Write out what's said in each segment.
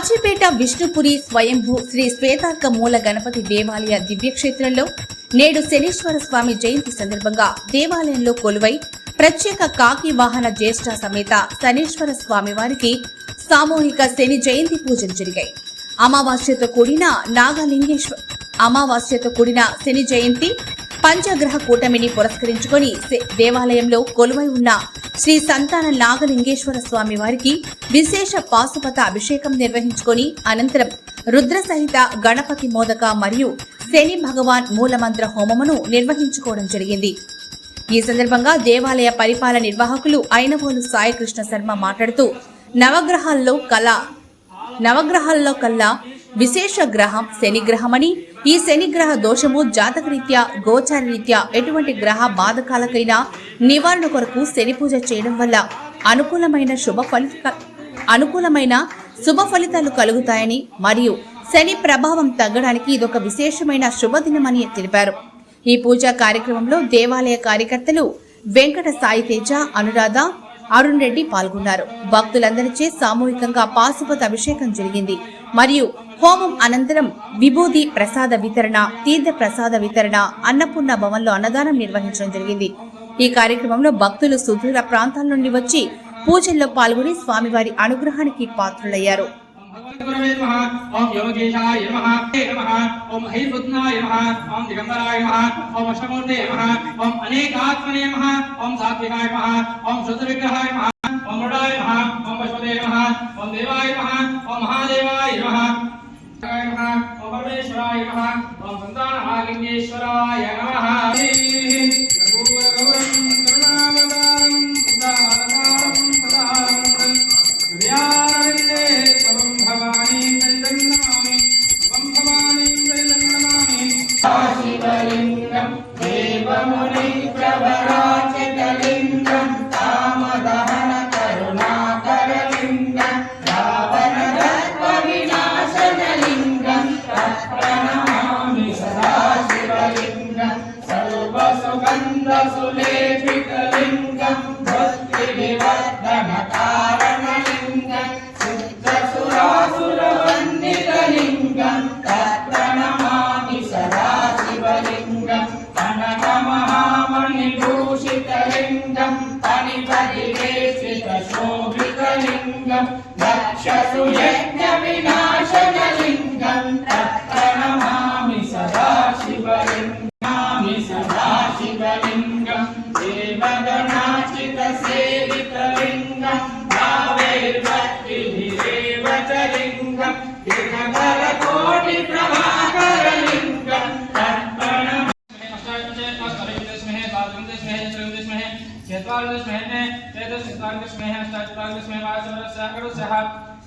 విష్ణుపురి స్వయంభూ శ్రీ శ్వేతార్క మూల గణపతి దేవాలయ దివ్యక్షేత్రంలో నేడు శనీశ్వర స్వామి జయంతి సందర్భంగా దేవాలయంలో కొలువై ప్రత్యేక కాకి వాహన జ్యేష్ఠ సమేత శనీశ్వర స్వామి వారికి సామూహిక శని జయంతి పూజలు జరిగాయి. అమావాస్యతో కూడిన నాగలింగేశ్వర అమావాస్యతో కూడిన శని జయంతి పంచగ్రహ కూటమిని పురస్కరించుకొని దేవాలయంలో కొలువై ఉన్న శ్రీ సంతాన నాగలింగేశ్వర స్వామి వారికి విశేష పాశుపత అభిషేకం నిర్వహించుకొని అనంతరం రుద్ర సహిత గణపతి మోదక మరియు శని భగవాన్ మూలమంత్ర హోమమును నిర్వహించుకోవడం జరిగింది. ఈ సందర్భంగా దేవాలయ పరిపాలన నిర్వాహకులు అయినవోలు సాయికృష్ణ శర్మ మాట్లాడుతూ నవగ్రహాల్లో కళ నవగ్రహాల్లో కల్లా విశేష గ్రహం శనిగ్రహమని ఈ శనిగ్రహ దోషము జాతకరీత్యా గోచార రీత్యా ఎటువంటి గ్రహ బాధకాలకైనా నివారణ కొరకు శని పూజ చేయడం వల్ల అనుకూలమైన శుభ ఫలిత అనుకూలమైన శుభ ఫలితాలు కలుగుతాయని మరియు శని ప్రభావం తగ్గడానికి ఇదొక విశేషమైన శుభదినమని తెలిపారు. ఈ పూజా కార్యక్రమంలో దేవాలయ కార్యకర్తలు వెంకట సాయి తేజ అనురాధ అరుణ్ రెడ్డి పాల్గొన్నారు. భక్తులందరిచే సామూహికంగా పాశుపత అభిషేకం జరిగింది. మరియు హోమం అనంతరం విభూది ప్రసాద వితరణ తీర్థ ప్రసాద వితరణ అన్నపూర్ణ భవన్లో అన్నదానం నిర్వహించడం జరిగింది ఈ కార్యక్రమంలో భక్తులు సుదూర ప్రాంతాల నుండి వచ్చి పూజల్లో పాల్గొని స్వామివారి అనుగ్రహానికి పాత్రులయ్యారు ఓం మృడాయ ఓం ఓం దేవాయ మహా ఓం మహాదేవాయ మహా పరమేశ్వరాయ నమః. ఓం సంతానహాలింగేశ్వరాయ నమ. शत्रुयज्ञविनाशनलिङ्गम् तत् प्रणमामि सदा शिवलिङ्गामि सदा शिवलिङ्गम् देवगणाचितसेवितलिङ्गम् भावेर्भक्तिभिरेव च लिङ्गम् दिनकरकोटिप्रभाकरलिङ्गम् तत्प्रणमामि चतुर्दश महीने चतुर्दश चतुर्दश महीने अष्टाचतुर्दश महीने पाँच वर्ष अगरो सहा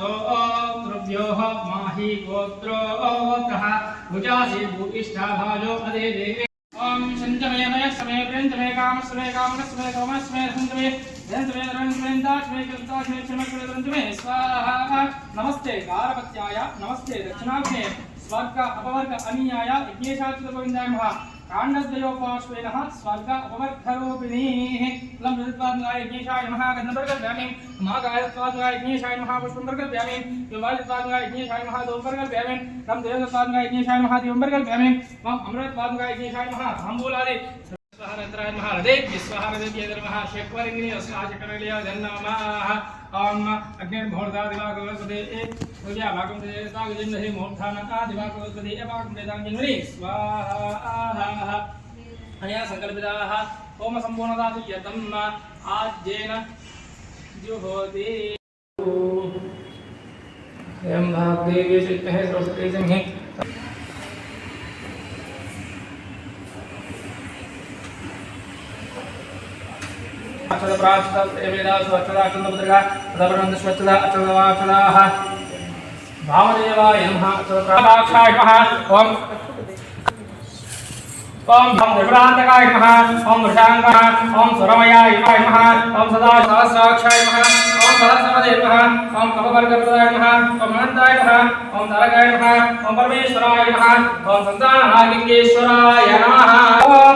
ఇదాస్తోత్రుభ్యోः మాహి గోత్రోత్తः భుజాసి భూయిష్ఠాభాజో అదే దేవే ఓం శంతమే మయస్మే ప్రేంతమే కామస్మే కామకస్మే కమస్మే హంతమే ధంతమే ధరంతమే దాస్మే కృతాస్మే క్షమస్మే ధరంతమే స్వాహ నమస్తే గారవత్యాయ నమస్తే దక్షిణాగ్నే స్వర్గ అపవర్గ అనీయాయ యజ్ఞేశాచ్యుత గోవిందాయ काण्डद्वयोपाश्वेन स्वर्ग उपमर्थरोपिणीः कुलं प्रदत्त्वाद्गाय यज्ञेशाय नमः गन्धवर्गव्यामीं मागायत्वाद्गाय यज्ञेशाय नमः पुष्पम्बर्गव्यामीं विवादित्वाद्गाय यज्ञेशाय नमः दौम्बर्गव्यामीं रं विश्वहरद्राय महादेव विश्वहरदेव्य धर्मः शेक्वरिङ्गिणी अस्माचक्रलियो धन्नमाः ॐ अग्निर्मुहूर्ता दिवाकवल्पते ए सूर्या भागं तागजिन्नहि मुहूर्तानका दिवाकवल्पते ए भागं वेदाङ्गिङ्गिणी स्वाहा अनया सङ्कल्पिताः ओम सम्पूर्णता तुल्यतम् आद्येन जुहोति स्वयं भागदेवी चित्तः सरस्वती सिंह అక్షర ప్రాక్షర ఏవేదా స్వక్షర అక్షరముద్రగా ప్రదపడంద స్వచ్ఛద అక్షరవాక్షరాః భావదేవాయ నమః. అక్షర ప్రాక్షాయ నమః. ఓం. ఓం భం విభ్రాంతకాయ నమః. ఓం వృషాంగాయ ఓం సురమయాయ నమః. ఓం సదా సహస్రాక్షాయ నమః. ఓం సహస్రమదే నమః. ఓం కపవర్గప్రదాయ నమః. ఓం అనంతాయ నమః. ఓం నరకాయ నమః. ఓం పరమేశ్వరాయ నమః. ఓం సంతానహాలింగేశ్వరాయ నమః.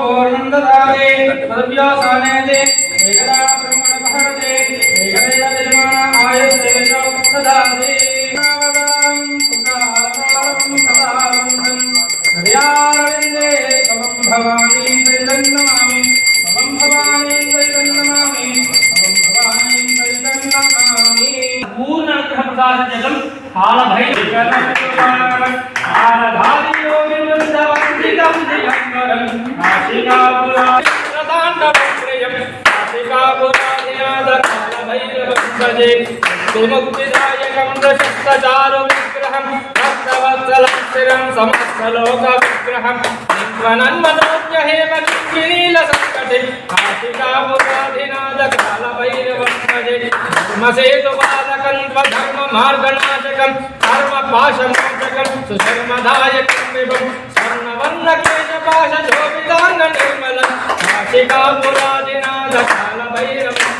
పూర్ణం దదామి పదవ్యాసానేతి ఏకదా బ్రహ్మణభరతే ఏకదేవ యజమాన దిగంబరం ప్రధానవక్రయం నాసికాపురాధినాథ విగ్రహం భక్తవత్సలం స్థిరం సమస్తలోక విగ్రహం నిత్వనన్మనోజ్ఞ హేమ కిరీల సంకటే కాశికాపురాధినాథ కాల భైరవం భజే ధర్మసేతు పాదకం ధర్మ మార్గనాశకం కర్మ పాశమోచకం సుధర్మదాయకం విభం స్వర్ణవర్ణ కేశ పాశ శోభితాంగ నిర్మలం కాశికాపురాధినాథ కాల